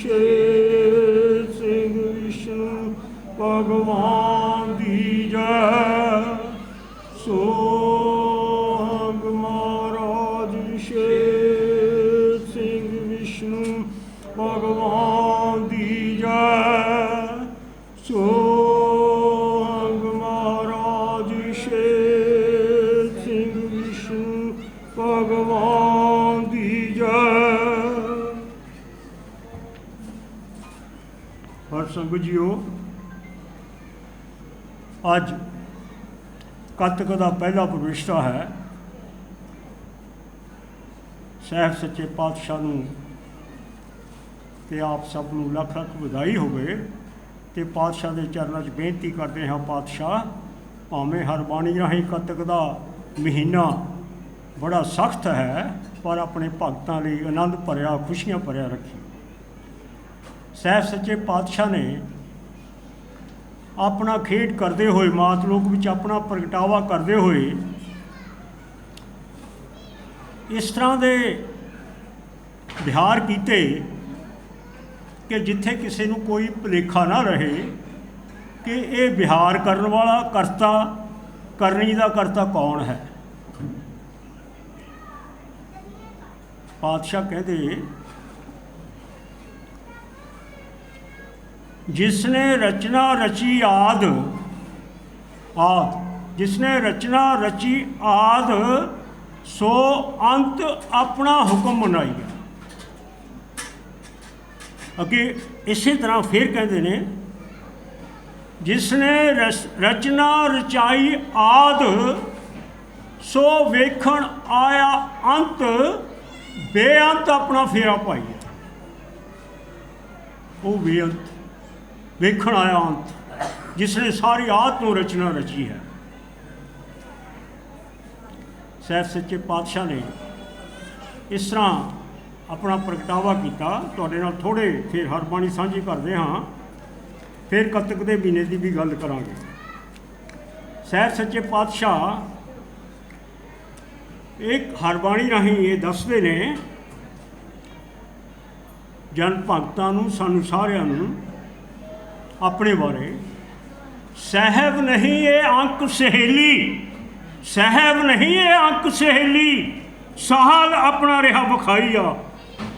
ਅਭਿਸ਼ੇਕ ਸਿੰਘ ਵਿਸ਼ਨੂੰ ਹਰ ਸੰਗਤ ਜੀਓ। ਅੱਜ ਕੱਤਕ ਦਾ ਪਹਿਲਾ ਪ੍ਰਵਿਸ਼ਤਾ ਹੈ। ਸਹਿਬ ਸੱਚੇ ਪਾਤਸ਼ਾਹ ਨੂੰ ਤੇ ਆਪ ਸਭ ਨੂੰ ਲੱਖ ਲੱਖ ਵਧਾਈ ਹੋਵੇ ਤੇ ਪਾਤਸ਼ਾਹ ਦੇ ਚਰਨਾਂ 'ਚ ਬੇਨਤੀ ਕਰਦੇ ਹਾਂ ਪਾਤਸ਼ਾਹ, ਭਾਵੇਂ ਹਰ ਬਾਣੀ ਰਾਹੀਂ ਕੱਤਕ ਦਾ ਮਹੀਨਾ ਬੜਾ ਸਖਤ ਹੈ, ਪਰ ਆਪਣੇ ਭਗਤਾਂ ਲਈ ਆਨੰਦ ਭਰਿਆ, ਖੁਸ਼ੀਆਂ ਭਰਿਆ ਰੱਖੀ ਸਹਿਬ ਸੱਚੇ ਪਾਤਸ਼ਾਹ ਨੇ ਆਪਣਾ ਖੇਡ ਕਰਦੇ ਹੋਏ ਮਾਤ ਲੋਕ ਵਿੱਚ ਆਪਣਾ ਪ੍ਰਗਟਾਵਾ ਕਰਦੇ ਹੋਏ ਇਸ ਤਰ੍ਹਾਂ ਦੇ ਵਿਹਾਰ ਕੀਤੇ ਕਿ ਜਿੱਥੇ ਕਿਸੇ ਨੂੰ ਕੋਈ ਭੁਲੇਖਾ ਨਾ ਰਹੇ ਕਿ ਇਹ ਵਿਹਾਰ ਕਰਨ ਵਾਲਾ ਕਰਤਾ, ਕਰਨੀ ਦਾ ਕਰਤਾ ਕੌਣ ਹੈ? ਪਾਤਸ਼ਾਹ ਕਹਿੰਦੇ ਜਿਸ ਨੇ ਰਚਨਾ ਰਚੀ ਆਦ, ਆ ਜਿਸ ਨੇ ਰਚਨਾ ਰਚੀ ਆਦ, ਸੋ ਅੰਤ ਆਪਣਾ ਹੁਕਮ ਮਨਾਈ ਅਗੇ ਇਸੇ ਤਰ੍ਹਾਂ ਫਿਰ ਕਹਿੰਦੇ ਨੇ ਜਿਸ ਨੇ ਰਚਨਾ ਰਚਾਈ ਆਦ, ਸੋ ਵੇਖਣ ਆਇਆ ਅੰਤ, ਬੇਅੰਤ ਆਪਣਾ ਫੇਰਾ ਪਾਈਏ। ਉਹ ਬੇਅੰਤ। ਵੇਖਣ ਆਇਆ ਅੰਤ ਜਿਸ ਨੇ ਸਾਰੀ ਆਤ ਨੂੰ ਰਚਨਾ ਰਚੀ ਹੈ। ਸਹਿਬ ਸੱਚੇ ਪਾਤਸ਼ਾਹ ਨੇ ਇਸ ਤਰ੍ਹਾਂ ਆਪਣਾ ਪ੍ਰਗਟਾਵਾ ਕੀਤਾ। ਤੁਹਾਡੇ ਨਾਲ ਥੋੜੇ ਫਿਰ ਹਰ ਬਾਣੀ ਸਾਂਝੀ ਕਰਦੇ ਹਾਂ। ਫਿਰ ਕੱਤਕ ਦੇ ਮਹੀਨੇ ਦੀ ਵੀ ਗੱਲ ਕਰਾਂਗੇ। ਸਹਿਬ ਸੱਚੇ ਪਾਤਸ਼ਾਹ ਇੱਕ ਹਰਬਾਣੀ ਰਾਹੀਂ ਇਹ ਦੱਸਦੇ ਨੇ, ਜਨ ਭਗਤਾਂ ਨੂੰ, ਸਾਨੂੰ ਸਾਰਿਆਂ ਨੂੰ ਆਪਣੇ ਬਾਰੇ। ਸਹਿਬ ਨਹੀਂ ਇਹ ਅੰਕ ਸਹੇਲੀ। ਸਹਿਬ ਨਹੀਂ ਇਹ ਅੰਕ ਸਹੇਲੀ। ਸਹਾਲ ਆਪਣਾ ਰਿਹਾ ਵਿਖਾਈਆ।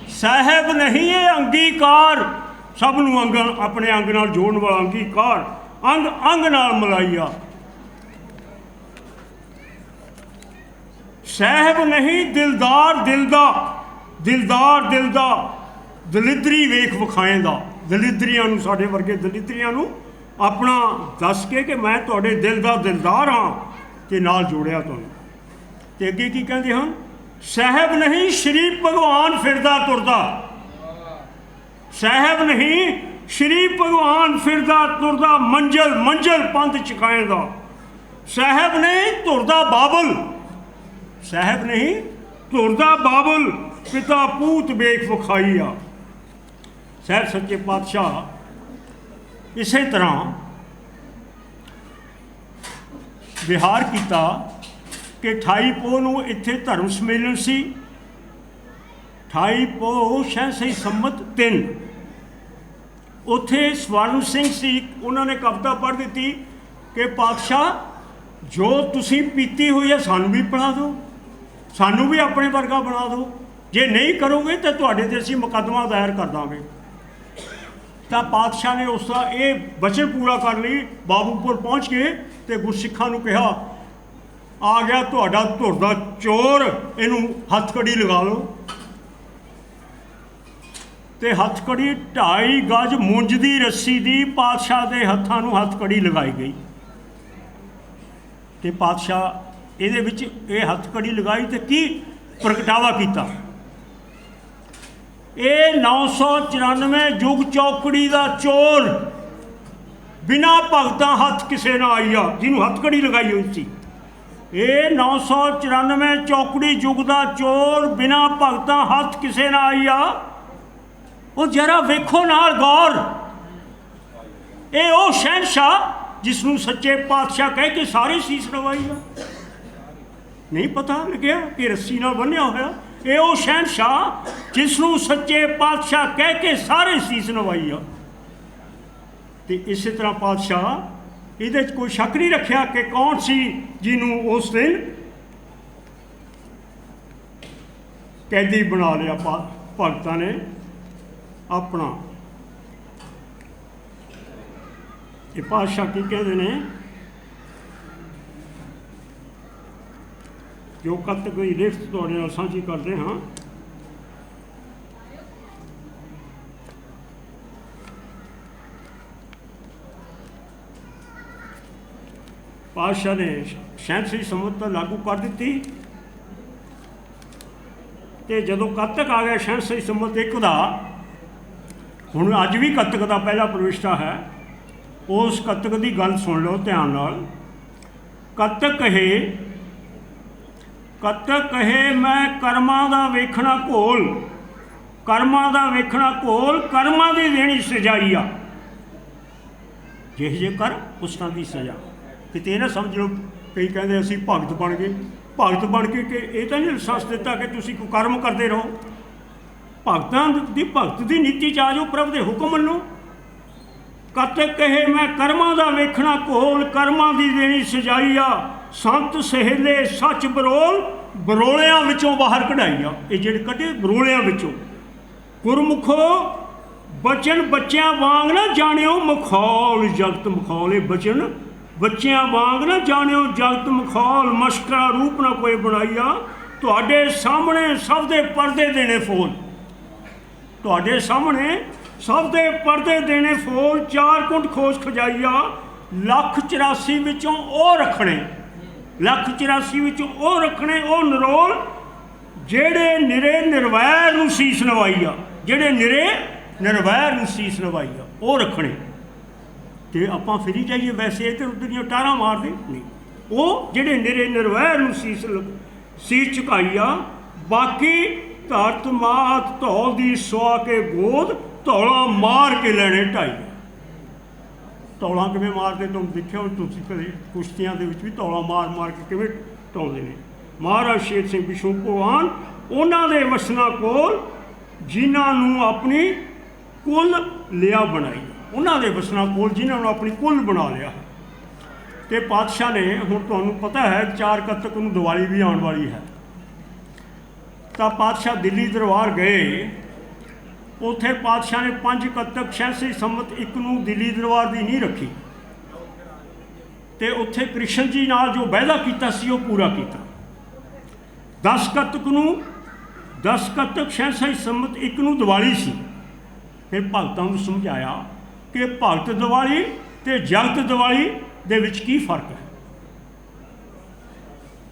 ਸਹਿਬ ਨਹੀਂ ਇਹ ਅੰਗੀਕਾਰ। ਸਭ ਨੂੰ ਅੰਗ ਆਪਣੇ ਅੰਗ ਨਾਲ ਜੋੜਨ ਵਾਲਾ ਅੰਗੀਕਾਰ। ਅੰਗ ਅੰਗ ਨਾਲ ਮਲਾਈਆ। ਸਹਿਬ ਨਹੀਂ ਦਿਲਦਾਰ ਦਿਲ ਦਾ ਦਿਲਦਾਰ ਦਿਲ ਦਾ ਦਲਿਦਰੀ ਵੇਖ ਵਿਖਾਏਂਦਾ। ਦਲਿਦਰੀਆਂ ਨੂੰ, ਸਾਡੇ ਵਰਗੇ ਦਲਿਦਰੀਆਂ ਨੂੰ ਆਪਣਾ ਦੱਸ ਕੇ ਕਿ ਮੈਂ ਤੁਹਾਡੇ ਦਿਲ ਦਾ ਦਿਲਦਾਰ ਹਾਂ ਤੇ ਨਾਲ ਜੋੜਿਆ ਤੁਹਾਨੂੰ। ਤੇ ਅੱਗੇ ਕੀ ਕਹਿੰਦੇ ਹਨ? ਸਹਿਬ ਨਹੀਂ ਸ਼੍ਰੀ ਭਗਵਾਨ ਫਿਰਦਾ ਤੁਰਦਾ। ਸਹਿਬ ਨਹੀਂ ਸ਼੍ਰੀ ਭਗਵਾਨ ਫਿਰਦਾ ਤੁਰਦਾ, ਮੰਜ਼ਲ ਮੰਜ਼ਲ ਪੰਥ ਚਕਾਏਂਦਾ ਸਹਿਬ ਨਹੀਂ ਤੁਰਦਾ ਬਾਬਲ। ਸਹਿਬ ਨਹੀਂ ਤੁਰਦਾ ਬਾਬਲ, ਪਿਤਾ ਪੂਤ ਵੇਖ ਵਿਖਾਈਆ ਸਹਿਬ ਸੱਚੇ ਪਾਤਸ਼ਾਹ, ਇਸੇ ਤਰ੍ਹਾਂ ਵਿਹਾਰ ਕੀਤਾ ਕਿ 28 ਪੋਹ ਨੂੰ ਇੱਥੇ ਧਰਮ ਸੰਮੇਲਨ ਸੀ। 28 ਪੋਹ ਸਹੀ ਸੰਮਤ 3 ਉੱਥੇ ਸਵਰਨ ਸਿੰਘ ਸੀ, ਉਹਨਾਂ ਨੇ ਕਵਿਤਾ ਪੜ੍ਹ ਦਿੱਤੀ ਕਿ ਪਾਤਸ਼ਾਹ, ਜੋ ਤੁਸੀਂ ਪੀਤੀ ਹੋਈ ਹੈ ਸਾਨੂੰ ਵੀ ਪੜਾ ਦਿਓ, ਸਾਨੂੰ ਵੀ ਆਪਣੇ ਵਰਗਾ ਬਣਾ ਦਿਓ। ਜੇ ਨਹੀਂ ਕਰੋਗੇ ਤਾਂ ਤੁਹਾਡੇ ਤੇ ਅਸੀਂ ਮੁਕੱਦਮਾ ਦਾਇਰ ਕਰ ਦਾਂਗੇ। ਤਾਂ ਪਾਤਸ਼ਾਹ ਨੇ ਉਸ ਦਾ ਇਹ ਵਚਨ ਪੂਰਾ ਕਰਨ ਲਈ, ਬਾਬੂਪੁਰ ਪਹੁੰਚ ਕੇ ਤੇ ਗੁਰਸਿੱਖਾਂ ਨੂੰ ਕਿਹਾ, ਆ ਗਿਆ ਤੁਹਾਡਾ ਧੁਰ ਦਾ ਚੋਰ, ਇਹਨੂੰ ਹੱਥਕੜੀ ਲਗਾ ਲਓ। ਤੇ ਹੱਥਕੜੀ ਢਾਈ ਗਜ ਮੁੰਜ ਦੀ ਰੱਸੀ ਦੀ ਪਾਤਸ਼ਾਹ ਦੇ ਹੱਥਾਂ ਨੂੰ ਹੱਥਕੜੀ ਲਗਾਈ ਗਈ। ਤੇ ਪਾਤਸ਼ਾਹ ਇਹਦੇ ਵਿੱਚ ਇਹ ਹੱਥਕੜੀ ਲਗਾਈ ਤੇ ਕੀ ਪ੍ਰਗਟਾਵਾ ਕੀਤਾ? ਇਹ 994 ਯੁਗ ਚੌਕੜੀ ਦਾ ਚੋਰ। ਬਿਨਾ ਭਗਤਾਂ ਹੱਥ ਕਿਸੇ ਨਾ ਆਈਆ ਜਿਹਨੂੰ ਹੱਥਕੜੀ ਲਗਾਈ ਹੋਈ ਸੀ। ਇਹ 994 ਚੌਕੜੀ ਯੁਗ ਦਾ ਚੋਰ, ਬਿਨਾ ਭਗਤਾਂ ਹੱਥ ਕਿਸੇ ਨਾ ਆਈਆ ਉਹ ਜਰਾ ਵੇਖੋ ਨਾਲ ਗੌਰ। ਇਹ ਉਹ ਸ਼ਹਿਨशाह ਜਿਸ ਨੂੰ ਸੱਚੇ ਪਾਤਸ਼ਾਹ ਕਹਿ ਕੇ ਸਾਰੇ ਸੀਸ ਨਵਾਈ ਆ। ਨਹੀਂ ਪਤਾ ਲੱਗਿਆ ਕਿ ਰੱਸੀ ਨਾਲ ਬੰਨਿਆ ਹੋਇਆ। ਇਹ ਉਹ ਸ਼ਹਿਨशाह ਜਿਸ ਨੂੰ ਸੱਚੇ ਪਾਤਸ਼ਾਹ ਕਹਿ ਕੇ ਸਾਰੇ ਸੀਸ ਨਵਾਈ ਆ। ਤੇ ਇਸੇ ਤਰ੍ਹਾਂ ਪਾਤਸ਼ਾਹ, ਇਹਦੇ 'ਚ ਕੋਈ ਸ਼ੱਕ ਨਹੀਂ ਰੱਖਿਆ ਕਿ ਕੌਣ ਸੀ ਜਿਹਨੂੰ ਉਸ ਦਿਨ ਕੈਦੀ ਬਣਾ ਲਿਆ ਭਗਤਾਂ ਨੇ ਆਪਣਾ। ਇਹ ਪਾਤਸ਼ਾਹ ਕੀ ਕਹਿੰਦੇ ਨੇ? ਜੋ ਕੱਤ ਕੋਈ ਲਿਖਤ ਤੁਹਾਡੇ ਨਾਲ ਸਾਂਝੀ ਕਰਦੇ ਹਾਂ। ਪਾਤਸ਼ਾਹ ਨੇ ਸੈਂਸਰੀ ਸੰਮਤ ਲਾਗੂ ਕਰ ਦਿੱਤੀ। ਤੇ ਜਦੋਂ ਕੱਤਕ ਆ ਗਿਆ ਸੈਂਸਰੀ ਸੰਮਤ ਇੱਕ ਦਾ, ਹੁਣ ਅੱਜ ਵੀ ਕੱਤਕ ਦਾ ਪਹਿਲਾ ਪ੍ਰਵਿਸ਼ਟਾ ਹੈ। ਉਸ ਕੱਤਕ ਦੀ ਗੱਲ ਸੁਣ ਲਓ ਧਿਆਨ ਨਾਲ। ਕੱਤਕ ਕਹੇ ਕੱਤਕ ਕਹੇ ਮੈਂ ਕਰਮਾਂ ਦਾ ਵੇਖਣਾ ਘੋਲ, ਕਰਮਾਂ ਦਾ ਵੇਖਣਾ ਘੋਲ, ਕਰਮਾਂ ਦੀ ਦੇਣੀ ਸਜਾਈ ਆ। ਜਿਹੇ ਜੇ ਕਰ, ਉਸ ਤਰ੍ਹਾਂ ਦੀ ਸਜ਼ਾ। ਕਿਤੇ ਨਾ ਸਮਝ ਲਓ, ਕਈ ਕਹਿੰਦੇ ਅਸੀਂ ਭਗਤ ਬਣ ਗਏ। ਭਗਤ ਬਣ ਕੇ ਕਿ ਇਹ ਤਾਂ ਨਹੀਂ ਲਾਇਸੈਂਸ ਦਿੱਤਾ ਕਿ ਤੁਸੀਂ ਕੋਈ ਕਰਮ ਕਰਦੇ ਰਹੋ। ਭਗਤਾਂ ਦੀ ਭਗਤ ਦੀ ਨੀਤੀ ਚ ਆ ਜਾਓ ਪ੍ਰਭ ਦੇ ਹੁਕਮ ਮੰਨੋ। ਕਤ ਕਹੇ, ਮੈਂ ਕਰਮਾਂ ਦਾ ਵੇਖਣਾ ਕੋਲ ਕਰਮਾਂ ਦੀ ਦੇਣੀ ਸਜਾਈ ਆ। ਸੰਤ ਸਹੇਲੇ ਸੱਚ ਬਰੋਲ, ਬਰੋਲਿਆਂ ਵਿੱਚੋਂ ਬਾਹਰ ਕਢਾਈ ਆ। ਇਹ ਜਿਹੜੇ ਕੱਢੇ, ਬਰੋਲਿਆਂ ਵਿੱਚੋਂ। ਗੁਰਮੁਖੋ, ਬਚਨ ਬੱਚਿਆਂ ਵਾਂਗ ਨਾ ਜਾਣਿਓ ਮਖੌਲ, ਜਗਤ ਮਖੌਲ। ਇਹ ਬਚਨ ਬੱਚਿਆਂ ਵਾਂਗ ਨਾ ਜਾਣਿਓ ਜਗਤ ਮਖੌਲ। ਮਸ਼ਕਰਾ ਰੂਪ ਨਾ ਕੋਈ ਬਣਾਈਆ ਤੁਹਾਡੇ ਸਾਹਮਣੇ ਸਭ ਦੇ ਪਰਦੇ ਦੇਣੇ ਫੋਲ ਤੁਹਾਡੇ ਸਾਹਮਣੇ ਸਭ ਦੇ ਪਰਦੇ ਦੇਣੇ ਫੋਲ ਚਾਰ ਕੁੰਡ ਖੋਜ ਖਜਾਈਆ, ਲੱਖ 84 ਵਿੱਚੋਂ ਉਹ ਰੱਖਣੇ। ਲੱਖ 84 ਵਿੱਚੋਂ ਉਹ ਰੱਖਣੇ, ਉਹ ਨਰੋਲ, ਜਿਹੜੇ ਨਿਰੇ ਨਿਰਵੈਰ ਨੂੰ ਸੀਸ ਨਵਾਈ ਆ ਜਿਹੜੇ ਨਿਰੇ ਨਿਰਵੈਰ ਨੂੰ ਸੀਸ ਨਵਾਈ ਆ ਉਹ ਰੱਖਣੇ। ਤੇ ਆਪਾਂ ਫਿਰੀ ਜਾਈਏ, ਵੈਸੇ ਇੱਧਰ ਉੱਧਰ ਦੀਆਂ ਟਾਰਾਂ ਮਾਰਦੇ। ਨਹੀਂ। ਉਹ ਜਿਹੜੇ ਨਿਰੇ ਨਿਰਵੈਰ ਨੂੰ ਸੀਸ ਲ- ਸੀਸ ਝੁਕਾਈ ਆ ਬਾਕੀ ਧਰਤ ਮਾਤ ਧੌਲ ਦੀ ਸੁਆ ਕੇ ਗੋਦ ਧੌਲਾ ਮਾਰ ਕੇ ਲੈਣੇ ਢਾਈ। ਧੌਲਾ ਕਿਵੇਂ ਮਾਰਦੇ ਤੁਹਾਨੂੰ ਦੇਖਿਆ ਤੁਸੀਂ ਕਦੇ ਕੁਸ਼ਤੀਆਂ ਦੇ ਵਿੱਚ ਵੀ ਧੌਲਾ ਮਾਰ ਮਾਰ ਕੇ ਕਿਵੇਂ ਢਾਉਂਦੇ ਨੇ? ਮਹਾਰਾਜ ਸ਼ੇਰ ਸਿੰਘ ਵਿਸ਼ੂ ਭਗਵਾਨ, ਉਹਨਾਂ ਦੇ ਵਸਨਾ ਕੋਲ ਜਿਨ੍ਹਾਂ ਨੂੰ ਆਪਣੀ ਕੁੱਲ ਲਿਆ ਬਣਾਈ। ਉਹਨਾਂ ਦੇ ਵਸਨਾ ਕੋਲ ਜਿਨ੍ਹਾਂ ਨੂੰ ਆਪਣੀ ਕੁੱਲ ਬਣਾ ਲਿਆ। ਤੇ ਪਾਤਸ਼ਾਹ ਨੇ ਹੁਣ ਤੁਹਾਨੂੰ ਪਤਾ ਹੈ, ਚਾਰ ਕੱਤਕ ਨੂੰ ਦੀਵਾਲੀ ਵੀ ਆਉਣ ਵਾਲੀ ਹੈ। ਤਾਂ ਪਾਤਸ਼ਾਹ ਦਿੱਲੀ ਦਰਬਾਰ ਗਏ। ਉੱਥੇ ਪਾਤਸ਼ਾਹ ਨੇ ਪੰਜ ਕੱਤਕ ਛਿਆਸੀ ਸੰਮਤ ਇੱਕ ਨੂੰ ਦਿੱਲੀ ਦਰਬਾਰ ਦੀ ਨਹੀਂ ਰੱਖੀ। ਤੇ ਉੱਥੇ ਕ੍ਰਿਸ਼ਨ ਜੀ ਨਾਲ ਜੋ ਵਾਅਦਾ ਕੀਤਾ ਸੀ, ਉਹ ਪੂਰਾ ਕੀਤਾ। 10 ਕੱਤਕ ਨੂੰ 10 ਕੱਤਕ ਛਿਆਸੀ ਸੰਮਤ ਇੱਕ ਨੂੰ ਦੀਵਾਲੀ ਸੀ। ਫਿਰ ਭਗਤਾਂ ਨੂੰ ਸਮਝਾਇਆ ਕਿ ਭਗਤ ਦੀਵਾਲੀ ਤੇ ਜਗਤ ਦੀਵਾਲੀ ਦੇ ਵਿੱਚ ਕੀ ਫ਼ਰਕ ਹੈ?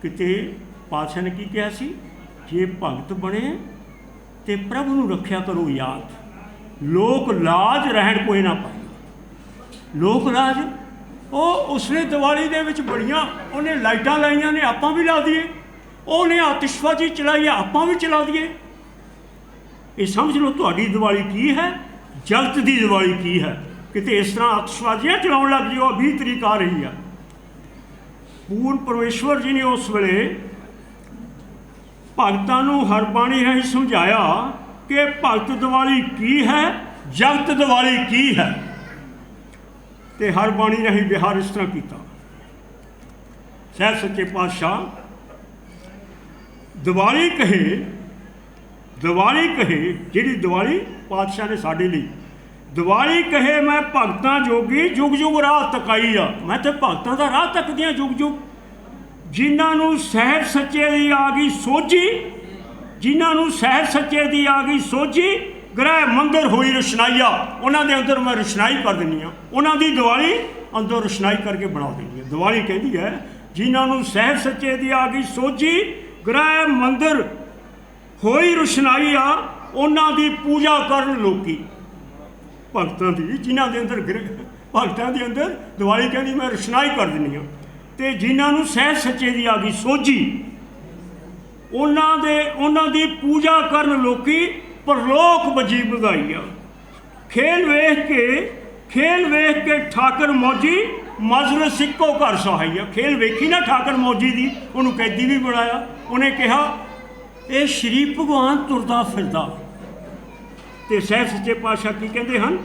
ਕਿਤੇ ਪਾਤਸ਼ਾਹ ਨੇ ਕੀ ਕਿਹਾ ਸੀ? ਜੇ ਭਗਤ ਬਣੇ ਤੇ ਪ੍ਰਭ ਨੂੰ ਰੱਖਿਆ ਕਰੋ ਯਾਦ। ਲੋਕ ਲਾਜ ਰਹਿਣ ਕੋਈ ਨਾ ਪਾਏ। ਲੋਕ ਲਾਜ? ਉਹ ਉਸਨੇ ਦੀਵਾਲੀ ਦੇ ਵਿੱਚ ਬੜੀਆਂ, ਉਹਨੇ ਲਾਈਟਾਂ ਲਾਈਆਂ ਨੇ, ਆਪਾਂ ਵੀ ਲਾ ਦਈਏ। ਉਹਨੇ ਆਤਿਸ਼ਬਾਜ਼ੀ ਚਲਾਈ ਆਪਾਂ ਵੀ ਚਲਾ ਦਈਏ। ਇਹ ਸਮਝ ਲਓ ਤੁਹਾਡੀ ਦੀਵਾਲੀ ਕੀ ਹੈ, ਜਗਤ ਦੀ ਦੀਵਾਲੀ ਕੀ ਹੈ। ਕਿਤੇ ਇਸ ਤਰ੍ਹਾਂ ਆਤਿਸ਼ਬਾਜ਼ੀਆਂ ਚਲਾਉਣ ਲੱਗ ਜਿਓ 20 ਤਰੀਕ ਆ ਰਹੀ ਆ। ਪੂਰਨ ਪਰਮੇਸ਼ਵਰ ਜੀ ਨੇ ਉਸ ਵੇਲੇ ਭਗਤਾਂ ਨੂੰ ਹਰ ਬਾਣੀ ਰਾਹੀਂ ਸਮਝਾਇਆ ਕਿ ਭਗਤ ਦੀਵਾਲੀ ਕੀ ਹੈ, ਜਗਤ ਦੀਵਾਲੀ ਕੀ ਹੈ? ਤੇ ਹਰ ਬਾਣੀ ਰਾਹੀਂ ਵਿਹਾਰ ਇਸ ਤਰ੍ਹਾਂ ਕੀਤਾ। ਸਹਿਬ ਸੱਚੇ ਪਾਤਸ਼ਾਹ, ਦੀਵਾਲੀ ਕਹੇ ਦੀਵਾਲੀ ਕਹੇ, ਜਿਹੜੀ ਦੀਵਾਲੀ ਪਾਤਸ਼ਾਹ ਨੇ ਸਾਡੇ ਲਈ। ਦੀਵਾਲੀ ਕਹੇ, ਮੈਂ ਭਗਤਾਂ ਜੋਗੀ ਜੁਗ ਜੁਗ ਰਾਹ ਤਕਾਈ ਆ। ਮੈਂ ਤੇ ਭਗਤਾਂ ਦਾ ਰਾਹ ਤੱਕਦੀਆਂ ਜੁਗ ਜੁਗ ਜਿਨ੍ਹਾਂ ਨੂੰ ਸਹਿਬ ਸੱਚੇ ਦੀ ਆ ਗਈ ਸੋਝੀ, ਜਿਨ੍ਹਾਂ ਨੂੰ ਸਹਿਬ ਸੱਚੇ ਦੀ ਆ ਗਈ ਸੋਝੀ, ਗ੍ਰਹਿ ਮੰਦਰ ਹੋਈ ਰੁਸ਼ਨਾਈਆ। ਉਹਨਾਂ ਦੇ ਅੰਦਰ ਮੈਂ ਰੁਸ਼ਨਾਈ ਕਰ ਦਿੰਨੀ ਆ ਉਹਨਾਂ ਦੀ ਦੀਵਾਲੀ ਅੰਦਰ ਰੁਸ਼ਨਾਈ ਕਰਕੇ ਬਣਾ ਦਿੰਦੀ ਹੈ। ਦੀਵਾਲੀ ਕਹਿੰਦੀ ਹੈ, ਜਿਨ੍ਹਾਂ ਨੂੰ ਸਹਿਬ ਸੱਚੇ ਦੀ ਆ ਗਈ ਸੋਝੀ, ਗ੍ਰਹਿ ਮੰਦਰ ਹੋਈ ਰੁਸ਼ਨਾਈ ਆ ਉਹਨਾਂ ਦੀ ਪੂਜਾ ਕਰਨ ਲੋਕੀ। ਭਗਤਾਂ ਦੀ, ਜਿਨ੍ਹਾਂ ਦੇ ਅੰਦਰ ਗ੍ਰਹਿ- ਭਗਤਾਂ ਦੇ ਅੰਦਰ ਦੀਵਾਲੀ ਕਹਿੰਦੀ ਮੈਂ ਰੁਸ਼ਨਾਈ ਕਰ ਦਿੰਨੀ ਆ ਤੇ ਜਿਨ੍ਹਾਂ ਨੂੰ ਸਹਿਬ ਸੱਚੇ ਦੀ ਆ ਗਈ ਸੋਝੀ, ਉਹਨਾਂ ਦੇ, ਉਹਨਾਂ ਦੀ ਪੂਜਾ ਕਰਨ ਲੋਕੀ ਪਰਲੋਕ ਵਜੀ ਵਧਾਈ ਆ ਖੇਲ ਵੇਖ ਕੇ, ਖੇਲ ਵੇਖ ਕੇ ਠਾਕਰ ਮੌਜੀ ਮਜਲਿਸ ਇੱਕੋ ਘਰ ਸਹਾਈ ਆ ਖੇਲ ਵੇਖੀ ਨਾ ਠਾਕਰ ਮੌਜੀ ਦੀ, ਉਹਨੂੰ ਕੈਦੀ ਵੀ ਬਣਾਇਆ। ਉਹਨੇ ਕਿਹਾ, ਇਹ ਸ਼੍ਰੀ ਭਗਵਾਨ ਤੁਰਦਾ ਫਿਰਦਾ। ਤੇ ਸਹਿਬ ਸੱਚੇ ਪਾਤਸ਼ਾਹ ਕੀ ਕਹਿੰਦੇ ਹਨ?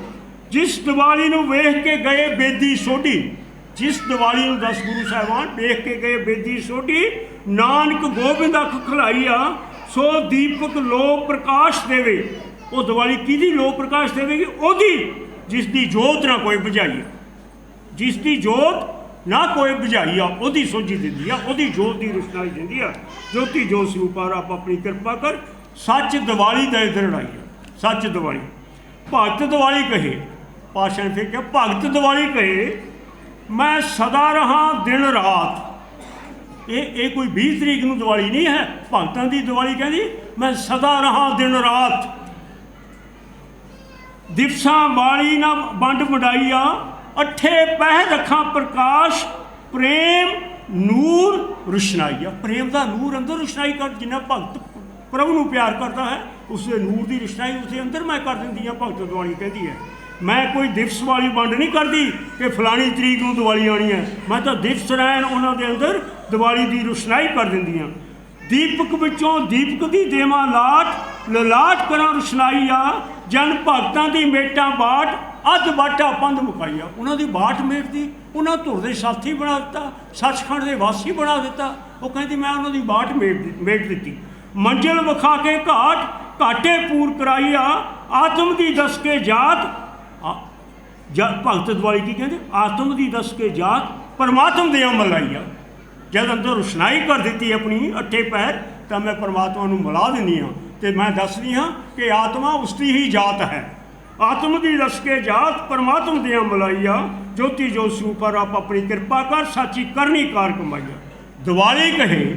ਜਿਸ ਦੀਵਾਲੀ ਨੂੰ ਵੇਖ ਕੇ ਗਏ ਬੇਦੀ ਸੋਢੀ ਜਿਸ ਦੀਵਾਲੀ ਨੂੰ ਦਸ ਗੁਰੂ ਸਾਹਿਬਾਨ ਵੇਖ ਕੇ ਗਏ, ਬੇਦੀ ਸੋਢੀ, ਨਾਨਕ ਗੋਬਿੰਦ ਅੱਖ ਖਲਾਈਆ ਸੋ ਦੀਪਕ ਲੋ ਪ੍ਰਕਾਸ਼ ਦੇਵੇ। ਉਹ ਦੀਵਾਲੀ ਕਿਹਦੀ ਲੋ ਪ੍ਰਕਾਸ਼ ਦੇਵੇਗੀ? ਉਹਦੀ, ਜਿਸ ਦੀ ਜੋਤ ਨਾ ਕੋਈ ਬੁਝਾਈ ਜਿਸ ਦੀ ਜੋਤ ਨਾ ਕੋਈ ਬੁਝਾਈ ਆ, ਉਹਦੀ ਸੋਝੀ ਦਿੰਦੀ ਆ, ਉਹਦੀ ਜੋਤ ਦੀ ਰੁਸ਼ਨਾਈ ਦਿੰਦੀ ਆ। ਜੋਤੀ ਜੋਤ ਸਰੂਪਾਰ ਆਪ ਆਪਣੀ ਕਿਰਪਾ ਕਰ, ਸੱਚ ਦੀਵਾਲੀ ਦਾ ਦਰੜਾਈ ਆ। ਸੱਚ ਦੀਵਾਲੀ। ਭਗਤ ਦੀਵਾਲੀ ਕਹੇ ਪਾਸ਼ਾ ਨੇ ਫਿਰ ਕਿਹਾ, ਭਗਤ ਦੀਵਾਲੀ ਕਹੇ ਮੈਂ ਸਦਾ ਰਹਾ ਦਿਨ ਰਾਤ। ਇਹ ਇਹ ਕੋਈ 20 ਤਰੀਕ ਨੂੰ ਦੀਵਾਲੀ ਨਹੀਂ ਹੈ, ਭਗਤਾਂ ਦੀ ਦੀਵਾਲੀ ਕਹਿੰਦੀ, ਮੈਂ ਸਦਾ ਰਹਾ ਦਿਨ ਰਾਤ। ਦਿਵਸਾਂ ਵਾਲੀ ਨਾ ਵੰਡ ਵਡਾਈਆ, ਅਠੇ ਪਹਿ ਰੱਖਾਂ ਪ੍ਰਕਾਸ਼, ਪ੍ਰੇਮ, ਨੂਰ, ਰੁਸ਼ਨਾਈਆ। ਪ੍ਰੇਮ ਦਾ ਨੂਰ ਅੰਦਰ ਰੁਸ਼ਨਾਈ ਕਰ, ਜਿੰਨਾ ਭਗਤ ਪ੍ਰਭੂ ਨੂੰ ਪਿਆਰ ਕਰਦਾ ਹੈ, ਉਸ ਨੂਰ ਦੀ ਰੁਸ਼ਨਾਈ ਉਸ ਅੰਦਰ ਮੈਂ ਕਰ ਦਿੰਦੀ ਹਾਂ, ਭਗਤ ਦੀਵਾਲੀ ਕਹਿੰਦੀ ਹੈ। ਮੈਂ ਕੋਈ ਦਿਵਸ ਵਾਲੀ ਵੰਡ ਨਹੀਂ ਕਰਦੀ ਕਿ ਫਲਾਣੀ ਤਰੀਕ ਨੂੰ ਦੀਵਾਲੀ ਆਣੀ ਹੈ। ਮੈਂ ਤਾਂ ਦਿਵਸ ਰਹਿਣ ਉਹਨਾਂ ਦੇ ਅੰਦਰ ਦੀਵਾਲੀ ਦੀ ਰੁਸ਼ਨਾਈ ਕਰ ਦਿੰਦੀ ਹਾਂ। ਦੀਪਕ ਵਿੱਚੋਂ ਦੀਪਕ ਦੀ ਦੇਵਾਂ ਲਾਟ ਲਲਾਟ ਕਰਾਂ ਰੁਸ਼ਨਾਈ ਆ, ਜਨ ਭਗਤਾਂ ਦੀ ਮੇਟਾਂ ਬਾਟ, ਅੱਧ ਬਾਟਾ ਪੰਧ ਮੁਕਾਈਆ ਉਹਨਾਂ ਦੀ ਬਾਟ ਮੇਟਦੀ, ਉਹਨਾਂ ਧੁਰ ਦੇ ਸਾਥੀ ਬਣਾ ਦਿੱਤਾ, ਸੱਚਖੰਡ ਦੇ ਵਾਸੀ ਬਣਾ ਦਿੱਤਾ। ਉਹ ਕਹਿੰਦੀ, ਮੈਂ ਉਹਨਾਂ ਦੀ ਬਾਟ ਮੇਟ ਮੇਟ ਦਿੱਤੀ। ਮੰਜ਼ਿਲ ਵਿਖਾ ਕੇ ਘਾਟ, ਘਾਟੇ ਪੂਰ ਕਰਾਈਆ ਆਤਮ ਦੀ ਦੱਸ ਕੇ ਜਾਤ ਜਦ ਭਗਤ ਦੀਵਾਲੀ ਕੀ ਕਹਿੰਦੇ, ਆਤਮ ਦੀ ਦੱਸ ਕੇ ਜਾਤ ਪਰਮਾਤਮ ਦੇ ਅਮਲ ਆਈਆ ਜਦ ਅੰਦਰ ਰੁਸ਼ਨਾਈ ਕਰ ਦਿੱਤੀ ਆਪਣੀ ਅੱਠੇ ਪੈਰ, ਤਾਂ ਮੈਂ ਪਰਮਾਤਮਾ ਨੂੰ ਮਿਲਾ ਦਿੰਦੀ ਹਾਂ ਤੇ ਮੈਂ ਦੱਸਦੀ ਹਾਂ ਕਿ ਆਤਮਾ ਉਸਦੀ ਹੀ ਜਾਤ ਹੈ। ਆਤਮ ਦੀ ਦੱਸ ਕੇ ਜਾਤ ਪਰਮਾਤਮ ਦੀਆਂ ਮਲਾਈਆ ਜੋਤੀ ਜੋ ਸੂਪਰ ਆਪ ਆਪਣੀ ਕਿਰਪਾ ਕਰ, ਸਾਚੀ ਕਰਨੀ ਕਾਰ ਕਮਾਈਆ ਦੀਵਾਲੀ ਕਹੇ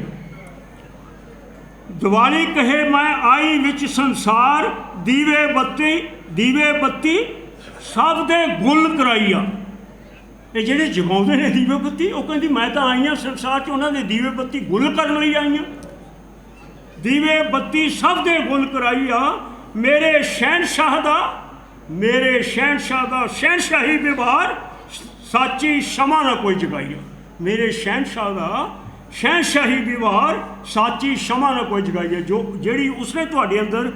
ਦੀਵਾਲੀ ਕਹੇ ਮੈਂ ਆਈ ਵਿੱਚ ਸੰਸਾਰ, ਦੀਵੇ ਬੱਤੀ ਦੀਵੇ ਬੱਤੀ ਸਭ ਦੇ ਗੁੱਲ ਕਰਾਈ ਆ। ਇਹ ਜਿਹੜੇ ਜਗਾਉਂਦੇ ਨੇ ਦੀਵੇ ਬੱਤੀ, ਉਹ ਕਹਿੰਦੀ, ਮੈਂ ਤਾਂ ਆਈ ਆਈਆਂ ਸੰਸਾਰ 'ਚ ਉਹਨਾਂ ਦੇ ਦੀਵੇ ਬੱਤੀ ਗੁੱਲ ਕਰਨ ਲਈ ਆਈ ਆਈਆਂ। ਦੀਵੇ ਬੱਤੀ ਸਭ ਦੇ ਗੁੱਲ ਕਰਾਈ ਆ। ਮੇਰੇ ਸ਼ਹਿਨशाह ਦਾ, ਮੇਰੇ ਸ਼ਹਿਨशाह ਦਾ ਸ਼ਹਿਨशाही ਵਿਵਹਾਰ ਸਾਚੀ ਸ਼ਮਾ ਨਾ ਕੋਈ ਜਗਾਈ ਆ। ਮੇਰੇ ਸ਼ਹਿਨशाह ਦਾ ਸ਼ਹਿਨशाही ਵਿਵਹਾਰ ਸਾਚੀ ਸ਼ਮਾ ਨਾ ਕੋਈ ਜਗਾਈ ਆ। ਜੋ, ਜਿਹੜੀ ਉਸਨੇ ਤੁਹਾਡੇ ਅੰਦਰ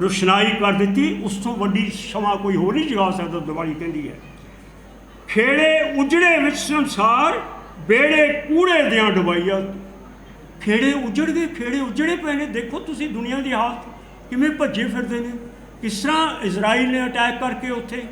ਰੁਸ਼ਨਾਈ ਕਰ ਦਿੱਤੀ, ਉਸ ਤੋਂ ਵੱਡੀ ਸ਼ਮਾ ਕੋਈ ਹੋਰ ਨਹੀਂ ਜਗਾ ਸਕਦਾ, ਦੀਵਾਲੀ ਕਹਿੰਦੀ ਹੈ। ਖੇੜੇ ਉਜੜੇ ਵਿੱਚ ਸੰਸਾਰ, ਬੇੜੇ ਕੂੜੇ ਦਿਆਂ ਡੁਬਾਈਆ। ਖੇੜੇ ਉਜੜ ਗਏ, ਖੇੜੇ ਉਜੜੇ ਪਏ ਨੇ। ਦੇਖੋ ਤੁਸੀਂ ਦੁਨੀਆ ਦੀ ਹਾਲਤ, ਕਿਵੇਂ ਭੱਜੇ ਫਿਰਦੇ ਨੇ। ਕਿਸ ਤਰ੍ਹਾਂ ਇਜ਼ਰਾਈਲ ਨੇ ਅਟੈਕ ਕਰਕੇ ਉੱਥੇ।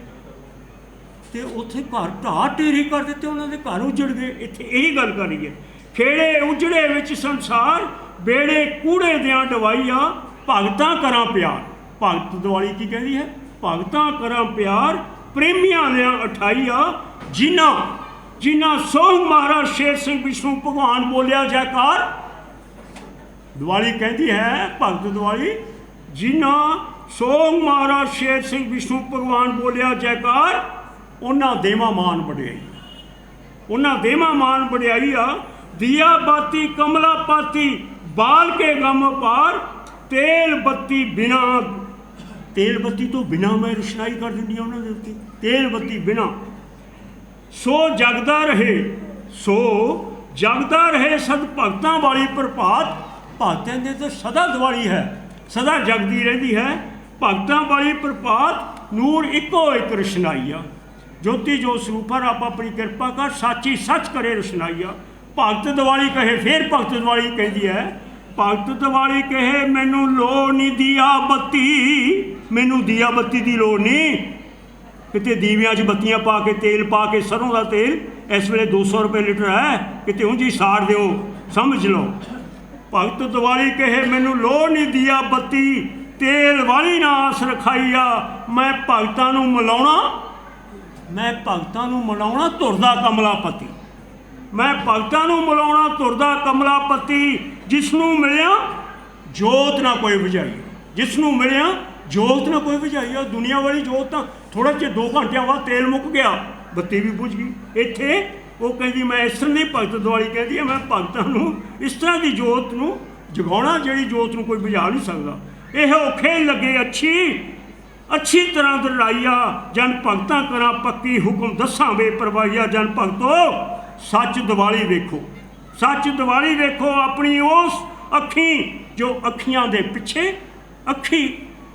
ਤੇ ਉੱਥੇ ਘਰ ਢਾਹ ਢੇਰੀ ਕਰ ਦਿੱਤੇ, ਉਹਨਾਂ ਦੇ ਘਰ ਉਜੜ ਗਏ। ਇੱਥੇ ਇਹੀ ਗੱਲ ਕਰ ਰਹੀ ਹੈ। ਖੇੜੇ ਉਜੜੇ ਵਿੱਚ ਸੰਸਾਰ, ਬੇੜੇ ਕੂੜੇ ਦਿਆਂ ਡਵਾਈਆਂ ਭਗਤਾਂ ਕਰਾਂ ਪਿਆਰ। ਭਗਤ ਦਿਵਾਲੀ ਕੀ ਕਹਿੰਦੀ ਹੈ? ਭਗਤਾਂ ਕਰਾਂ ਪਿਆਰ, ਪ੍ਰੇਮੀਆਂ ਲਿਆਂ ਅਠਾਈਆ ਜਿਨ੍ਹਾਂ ਜਿਨ੍ਹਾਂ ਸੋਹ ਮਹਾਰਾਜ ਸ਼ੇਰ ਸਿੰਘ ਵਿਸ਼ਨੂੰ ਭਗਵਾਨ ਬੋਲਿਆ ਜੈਕਾਰ। ਦੀਵਾਲੀ ਕਹਿੰਦੀ ਹੈ, ਭਗਤ ਦੀਵਾਲੀ, ਜਿਨ੍ਹਾਂ ਸੋਹ ਮਹਾਰਾਜ ਸ਼ੇਰ ਸਿੰਘ ਵਿਸ਼ਨੂੰ ਭਗਵਾਨ ਬੋਲਿਆ ਜੈਕਾਰ, ਉਹਨਾਂ ਦੇਵਾ ਮਾਨ ਵਡਿਆਈ। ਉਹਨਾਂ ਦੇਵਾ ਮਾਨ ਵਡਿਆਈ ਆ, ਦੀਆ ਬਾਤੀ, ਕਮਲਾ ਪਾਤੀ, ਬਾਲ ਕੇ ਗਮ ਪਾਰ ਤੇਲ ਬੱਤੀ ਬਿਨਾ ਤੇਲ ਬੱਤੀ ਤੋਂ ਬਿਨਾ ਮੈਂ ਰੁਸ਼ਨਾਈ ਕਰ ਦਿੰਦੀ ਹਾਂ ਉਹਨਾਂ ਦੇ ਉੱਤੇ। ਤੇਲ ਬੱਤੀ ਬਿਨਾ। ਸੋ ਜਗਦਾ ਰਹੇ, ਸੋ ਜਗਦਾ ਰਹੇ ਸਦ ਭਗਤਾਂ ਵਾਲੀ ਪ੍ਰਭਾਤ। ਭਗਤਾਂ ਦੇ ਤਾਂ ਸਦਾ ਦਿਵਾਲੀ ਹੈ, ਸਦਾ ਜਗਦੀ ਰਹਿੰਦੀ ਹੈ। ਭਗਤਾਂ ਵਾਲੀ ਪ੍ਰਭਾਤ, ਨੂਰ ਇੱਕੋ ਇੱਕ ਰੁਸ਼ਨਾਈਆ। ਜੋਤੀ ਜੋ ਸਰੂਪਰ ਆਪ ਆਪਣੀ ਕਿਰਪਾ ਕਰ, ਸਾਚੀ ਸੱਚ ਕਰੇ ਰੁਸ਼ਨਾਈਆ। ਭਗਤ ਦਿਵਾਲੀ ਕਹੇ, ਫੇਰ ਭਗਤ ਦਿਵਾਲੀ ਕਹਿੰਦੀ ਹੈ ਭਗਤ ਦਿਵਾਲੀ ਕਹੇ, ਮੈਨੂੰ ਲੋੜ ਨਹੀਂ ਦੀਆ ਬੱਤੀ ਮੈਨੂੰ ਦੀਆ ਬੱਤੀ ਦੀ ਲੋੜ ਨਹੀਂ। ਕਿਤੇ ਦੀਵਿਆਂ 'ਚ ਬੱਤੀਆਂ ਪਾ ਕੇ, ਤੇਲ ਪਾ ਕੇ, ਸਰੋਂ ਦਾ ਤੇਲ, ਇਸ ਵੇਲੇ 200 ਰੁਪਏ ਲੀਟਰ ਹੈ, ਕਿਤੇ ਉਂਝ ਹੀ ਸਾੜ ਦਿਓ। ਸਮਝ ਲਓ। ਭਗਤ ਦਿਵਾਲੀ ਕਹੇ, ਮੈਨੂੰ ਲੋੜ ਨਹੀਂ ਦੀਆ ਬੱਤੀ ਤੇਲ ਵਾਲੀ ਨਾ ਆਸ ਰਖਾਈਆ। ਮੈਂ ਭਗਤਾਂ ਨੂੰ ਮਿਲਾਉਣਾ, ਮੈਂ ਭਗਤਾਂ ਨੂੰ ਮਿਲਾਉਣਾ ਤੁਰਦਾ ਕਮਲਾਪਤੀ। ਮੈਂ ਭਗਤਾਂ ਨੂੰ ਮਿਲਾਉਣਾ ਤੁਰਦਾ ਕਮਲਾਪਤੀ। ਜਿਸ ਨੂੰ ਮਿਲਿਆ ਜੋਤ ਨਾ ਕੋਈ ਬੁਝਾਈ ਜਿਸ ਨੂੰ ਮਿਲਿਆ ਜੋਤ ਨਾ ਕੋਈ ਬੁਝਾਈ ਆ ਦੁਨੀਆ ਵਾਲੀ ਜੋਤ ਤਾਂ ਥੋੜਾ ਜਿਹਾ 2 ਘੰਟਿਆਂ ਬਾਅਦ ਤੇਲ ਮੁੱਕ ਗਿਆ, ਬੱਤੀ ਵੀ ਬੁਝ ਗਈ। ਇੱਥੇ ਉਹ ਕਹਿੰਦੀ, ਮੈਂ ਇਸ ਤਰ੍ਹਾਂ ਦੀ ਭਗਤ ਦਿਵਾਲੀ ਕਹਿੰਦੀ ਹੈ ਮੈਂ ਭਗਤਾਂ ਨੂੰ ਇਸ ਤਰ੍ਹਾਂ ਦੀ ਜੋਤ ਨੂੰ ਜਗਾਉਣਾ ਜਿਹੜੀ ਜੋਤ ਨੂੰ ਕੋਈ ਬੁਝਾ ਨਹੀਂ ਸਕਦਾ। ਇਹ ਔਖੇ ਲੱਗੇ ਅੱਛੀ। ਅੱਛੀ ਤਰ੍ਹਾਂ ਦਰਾਈਆ ਜਨ ਭਗਤਾਂ ਕਰਾਂ ਪੱਕੀ ਹੁਕਮ ਦੱਸਾਂ ਵੇ ਪਰਵਾਈਆ ਜਨ ਭਗਤੋ, ਸੱਚ ਦੀਵਾਲੀ ਵੇਖੋ। ਸੱਚ ਦੀਵਾਲੀ ਵੇਖੋ, ਆਪਣੀ ਉਸ ਅੱਖੀਂ ਜੋ ਅੱਖੀਆਂ ਦੇ ਪਿੱਛੇ, ਅੱਖੀ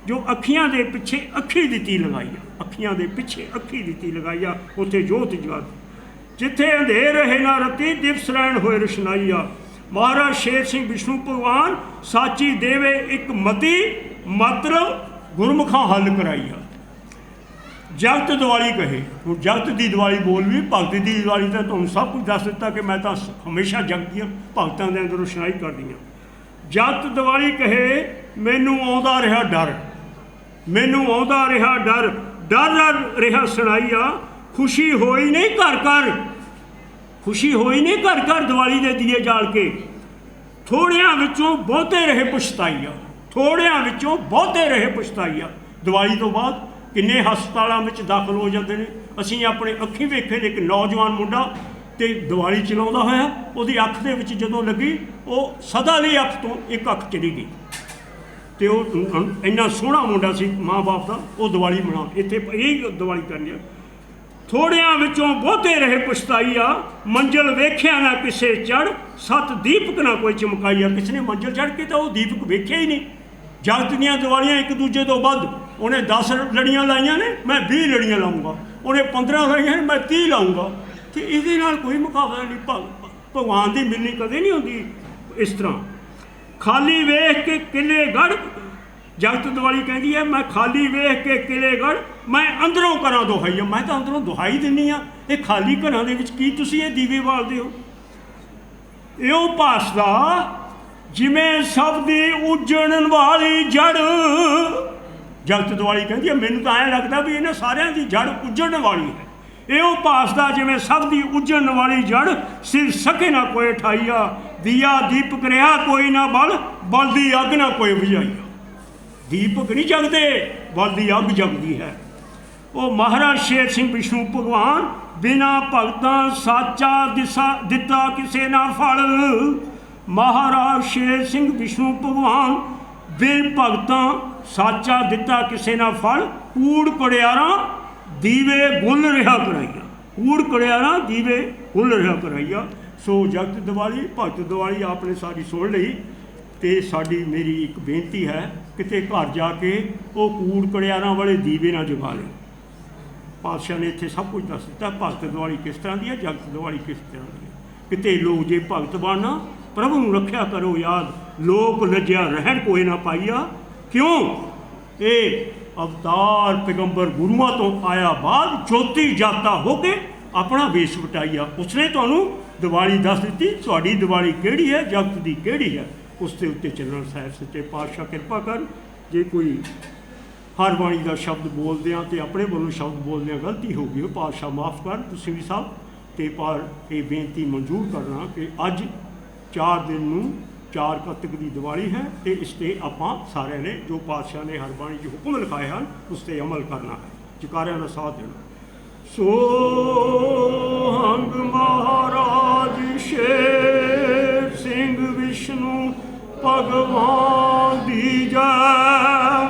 ਜੋ ਅੱਖੀਆਂ ਦੇ ਪਿੱਛੇ ਅੱਖੀ ਦਿੱਤੀ ਲਗਾਈ ਆ। ਅੱਖੀਆਂ ਦੇ ਪਿੱਛੇ ਅੱਖੀ ਦਿੱਤੀ ਲਗਾਈ ਆ, ਉੱਥੇ ਜੋਤ ਜਗਾਤੀ ਜਿੱਥੇ ਅੰਧੇਰ ਰਹੇ ਨਾ ਰਤੀ, ਦਿਵਸ ਰਹਿਣ ਹੋਏ ਰਸ਼ਨਾਈਆ ਮਹਾਰਾਜ ਸ਼ੇਰ ਸਿੰਘ ਵਿਸ਼ਨੂੰ ਭਗਵਾਨ ਸਾਚੀ ਦੇਵੇ ਇੱਕ ਮਤੀ, ਮਾਤਰ ਗੁਰਮੁਖਾਂ ਹੱਲ ਕਰਾਈਆ ਜਗਤ ਦੀਵਾਲੀ ਕਹੇ। ਹੁਣ ਜਗਤ ਦੀ ਦੀਵਾਲੀ ਬੋਲ ਵੀ ਭਗਤ ਦੀ ਦੀਵਾਲੀ ਤਾਂ ਤੁਹਾਨੂੰ ਸਭ ਕੁਝ ਦੱਸ ਦਿੱਤਾ ਕਿ ਮੈਂ ਤਾਂ ਹਮੇਸ਼ਾ ਜਗਤ ਦੀਆਂ ਭਗਤਾਂ ਦੇ ਅੰਦਰੋਂ ਰੋਸ਼ਨਾਈ ਕਰਦੀ ਹਾਂ। ਜਗਤ ਦੀਵਾਲੀ ਕਹੇ, ਮੈਨੂੰ ਆਉਂਦਾ ਰਿਹਾ ਡਰ। ਮੈਨੂੰ ਆਉਂਦਾ ਰਿਹਾ ਡਰ। ਡਰ ਡਰ ਰਿਹਾ ਸੁਣਾਈਆ, ਖੁਸ਼ੀ ਹੋਈ ਨਹੀਂ ਘਰ ਘਰ। ਖੁਸ਼ੀ ਹੋਈ ਨਹੀਂ ਘਰ ਘਰ ਦੀਵਾਲੀ ਦੇ ਦੀਏ ਜਾਲ ਕੇ। ਥੋੜਿਆਂ ਵਿੱਚੋਂ ਬਹੁਤੇ ਰਹੇ ਪਛਤਾਈਆ। ਥੋੜਿਆਂ ਵਿੱਚੋਂ ਬਹੁਤੇ ਰਹੇ ਪਛਤਾਈਆ। ਦੀਵਾਲੀ ਤੋਂ ਬਾਅਦ ਕਿੰਨੇ ਹਸਪਤਾਲਾਂ ਵਿੱਚ ਦਾਖਲ ਹੋ ਜਾਂਦੇ ਨੇ। ਅਸੀਂ ਆਪਣੇ ਅੱਖੀਂ ਵੇਖੇ ਨੇ ਇੱਕ ਨੌਜਵਾਨ ਮੁੰਡਾ ਤੇ ਦੀਵਾਲੀ ਚਲਾਉਂਦਾ ਹੋਇਆ। ਉਹਦੀ ਅੱਖ ਦੇ ਵਿੱਚ ਜਦੋਂ ਲੱਗੀ, ਉਹ ਸਦਾ ਲਈ ਅੱਖ ਤੋਂ ਇੱਕ ਅੱਖ ਚਲੀ ਗਈ। ਤੇ ਉਹ ਇੰਨਾ ਸੋਹਣਾ ਮੁੰਡਾ ਸੀ ਮਾਂ-ਬਾਪ ਦਾ, ਉਹ ਦਿਵਾਲੀ ਮਨਾ ਇੱਥੇ ਇਹ ਦਿਵਾਲੀ ਕਰਨੀ ਆ। ਥੋੜਿਆਂ ਵਿੱਚੋਂ ਬਹੁਤੇ ਰਹੇ ਪਛਤਾਈਆ, ਮੰਜ਼ਲ ਵੇਖਿਆ ਨਾ ਕਿਸੇ ਚੜ ਸਤ ਦੀਪਕ ਨਾ ਕੋਈ ਚਮਕਾਈਆ। ਕਿਸਨੇ ਮੰਜ਼ਲ ਚੜ ਕੇ ਤਾਂ ਉਹ ਦੀਪਕ ਵੇਖਿਆ ਹੀ ਨਹੀਂ। ਜਗਤ ਦੀਆਂ ਦੀਵਾਲੀਆਂ ਇੱਕ ਦੂਜੇ ਤੋਂ ਵੱਧ ਉਹਨੇ 10 ਲੜੀਆਂ ਲਾਈਆਂ ਨੇ, ਮੈਂ 20 ਲੜੀਆਂ ਲਾਉਂਗਾ। ਉਹਨੇ 15 ਲਾਈਆਂ ਨੇ, ਮੈਂ 30 ਲਾਉਂਗਾ। ਤੇ ਇਹਦੇ ਨਾਲ ਕੋਈ ਮੁਕਾਬਲਾ ਨਹੀਂ ਭਗਵਾਨ ਦੀ ਮਿਲਣੀ ਕਦੇ ਨਹੀਂ ਹੁੰਦੀ ਇਸ ਤਰ੍ਹਾਂ। ਖਾਲੀ ਵੇਖ ਕੇ ਕਿਲੇ ਗੜ ਜਗਤ ਦੀਵਾਲੀ ਕਹਿੰਦੀ ਹੈ, ਮੈਂ ਖਾਲੀ ਵੇਖ ਕੇ ਕਿਲੇ ਗੜ ਮੈਂ ਅੰਦਰੋਂ ਕਰਾਂ ਦੁਹਾਈ ਮੈਂ ਤਾਂ ਅੰਦਰੋਂ ਦੁਹਾਈ ਦਿੰਨੀ ਆ ਇਹ ਖਾਲੀ ਘਰਾਂ ਦੇ ਵਿੱਚ ਕੀ ਤੁਸੀਂ ਇਹ ਦੀਵੇ ਬਾਲਦੇ ਹੋ? ਇਉਂ ਭਾਸਦਾ ਜਿਵੇਂ ਸਭ ਦੀ ਉਜੜਨ ਵਾਲੀ ਜੜ ਜਗਤ ਦੀਵਾਲੀ ਕਹਿੰਦੀ ਹੈ, ਮੈਨੂੰ ਤਾਂ ਐਂ ਲੱਗਦਾ ਵੀ ਇਹਨਾਂ ਸਾਰਿਆਂ ਦੀ ਜੜ ਉਜੜਨ ਵਾਲੀ ਹੈ। ਇਉਂ ਭਾਸਦਾ ਜਿਵੇਂ ਸਭ ਦੀ ਉਜੜਨ ਵਾਲੀ ਜੜ ਸਿਰ ਸਕੇ ਨਾ ਕੋਈ ਠਾਈਆ, ਦੀਆ ਦੀਪਕ ਰਿਹਾ ਕੋਈ ਨਾ ਬਲ ਬਲ ਦੀ ਅੱਗ ਨਾ ਕੋਈ ਬੁਝਾਈਆ। ਦੀਪਕ ਨਹੀਂ ਜਗਦੇ ਬਲਦੀ ਅੱਗ ਜਗਦੀ ਹੈ। ਉਹ ਮਹਾਰਾਜ ਸ਼ੇਰ ਸਿੰਘ ਵਿਸ਼ਨੂੰ ਭਗਵਾਨ, ਬਿਨਾ ਭਗਤਾਂ ਸਾਚਾ ਦਿਸਾ ਦਿੱਤਾ ਕਿਸੇ ਨਾ ਫਲ। ਮਹਾਰਾਜ ਸ਼ੇਰ ਸਿੰਘ ਵਿਸ਼ਨੂੰ ਭਗਵਾਨ ਬਿਨ ਭਗਤਾਂ ਸਾਚਾ ਦਿੱਤਾ ਕਿਸੇ ਨਾ ਫਲ, ਕੂੜ ਕੜਿਆਰਾਂ ਦੀਵੇ ਗੁੱਲ ਰਿਹਾ ਕਰਾਈਆ ਕੂੜ ਕੜਿਆਰਾਂ ਦੀਵੇ ਗੁੱਲ ਰਿਹਾ ਕਰਾਈਆ ਸੋ ਜਗਤ ਦੀਵਾਲੀ, ਭਗਤ ਦੀਵਾਲੀ ਆਪਨੇ ਸਾਰੀ ਸੁਣ ਲਈ ਤੇ ਸਾਡੀ ਮੇਰੀ ਇੱਕ ਬੇਨਤੀ ਹੈ, ਕਿਤੇ ਘਰ ਜਾ ਕੇ ਉਹ ਕੂੜ ਕੜਿਆਰਾਂ ਵਾਲੇ ਦੀਵੇ ਨਾ ਜਗਾ ਲਿਓ ਪਾਤਸ਼ਾਹ ਨੇ ਇੱਥੇ ਸਭ ਕੁਝ ਦੱਸ ਦਿੱਤਾ, ਭਗਤ ਦੀਵਾਲੀ ਕਿਸ ਤਰ੍ਹਾਂ ਦੀ ਹੈ, ਜਗਤ ਦੀਵਾਲੀ ਕਿਸ ਤਰ੍ਹਾਂ ਦੀ ਹੈ। ਕਿਤੇ ਲੋਕ ਜੇ ਭਗਤ ਬਣਨਾ, ਪ੍ਰਭੂ ਨੂੰ ਰੱਖਿਆ ਕਰੋ ਯਾਦ ਲੋਕ ਲੱਜਿਆ ਰਹਿਣ ਕੋਈ ਨਾ ਪਾਈਆ। ਕਿਉਂ? ਇਹ ਅਵਤਾਰ ਪੈਗੰਬਰ ਗੁਰੂਆਂ ਤੋਂ ਆਇਆ ਬਾਅਦ ਜੋਤੀ ਜਾਤਾ ਹੋ ਕੇ ਆਪਣਾ ਵੇਸ਼ ਵਟਾਈਆ ਉਸਨੇ ਤੁਹਾਨੂੰ ਦੀਵਾਲੀ ਦੱਸ ਦਿੱਤੀ, ਤੁਹਾਡੀ ਦੀਵਾਲੀ ਕਿਹੜੀ ਹੈ, ਜਗਤ ਦੀ ਕਿਹੜੀ ਹੈ? ਉਸ ਦੇ ਉੱਤੇ ਚੱਲਣ ਸਾਹਿਬ ਸੱਚੇ ਪਾਤਸ਼ਾਹ ਕਿਰਪਾ ਕਰ। ਜੇ ਕੋਈ ਹਰ ਬਾਣੀ ਦਾ ਸ਼ਬਦ ਬੋਲਦੇ ਆ ਤੇ ਆਪਣੇ ਵੱਲੋਂ ਸ਼ਬਦ ਬੋਲਦੇ ਆ ਗਲਤੀ ਹੋ ਗਈ, ਉਹ ਪਾਤਸ਼ਾਹ ਮਾਫ ਕਰ, ਤੁਸੀਂ ਵੀ ਸਭ ਤੇ ਪਰ ਇਹ ਬੇਨਤੀ ਮਨਜ਼ੂਰ ਕਰਨਾ ਕਿ ਅੱਜ 4 ਦਿਨ ਨੂੰ ਚਾਰ ਕੱਤਕ ਦੀ ਦੀਵਾਲੀ ਹੈ ਤੇ ਇਸ ਤੇ ਆਪਾਂ ਸਾਰਿਆਂ ਨੇ, ਜੋ ਪਾਤਸ਼ਾਹ ਨੇ ਹਰ ਬਾਣੀ 'ਚ ਹੁਕਮ ਲਿਖਾਏ ਹਨ, ਉਸ ਤੇ ਅਮਲ ਕਰਨਾ ਹੈ। ਚਕਾਰਿਆਂ ਦਾ ਸਾਥ ਦੇਣਾ। ਸੋ ਹੰਗ ਮਹਾਰਾਜ ਸ਼ੇਰ ਸਿੰਘ ਵਿਸ਼ਨੂੰ ਭਗਵਾਨ ਦੀ ਜੈ।